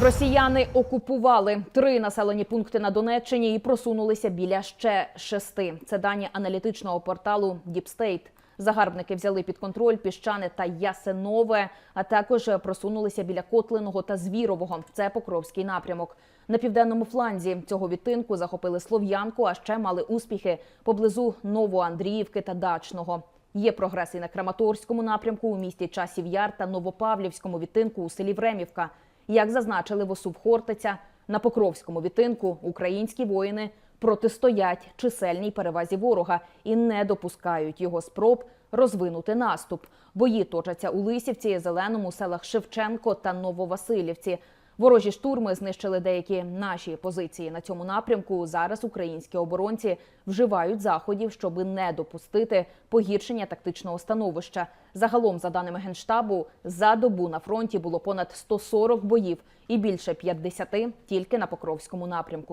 Росіяни окупували три населені пункти на Донеччині і просунулися біля ще шести. Це дані аналітичного порталу State. Загарбники взяли під контроль піщане та Ясенове, а також просунулися біля Котлиного та Звірового. Це Покровський напрямок. На південному фланзі цього відтинку захопили Слов'янку, а ще мали успіхи поблизу Новоандріївки та Дачного. Є прогрес і на Краматорському напрямку у місті Часів Яр та Новопавлівському відтинку у селі Времівка. Як зазначили в ОСУВ Хортиця, на Покровському вітинку українські воїни протистоять чисельній перевазі ворога і не допускають його спроб розвинути наступ. Бої точаться у Лисівці, Зеленому, селах Шевченко та Нововасилівці. Ворожі штурми знищили деякі наші позиції на цьому напрямку. Зараз українські оборонці вживають заходів, щоб не допустити погіршення тактичного становища. Загалом, за даними генштабу, за добу на фронті було понад 140 боїв і більше 50 тільки на Покровському напрямку.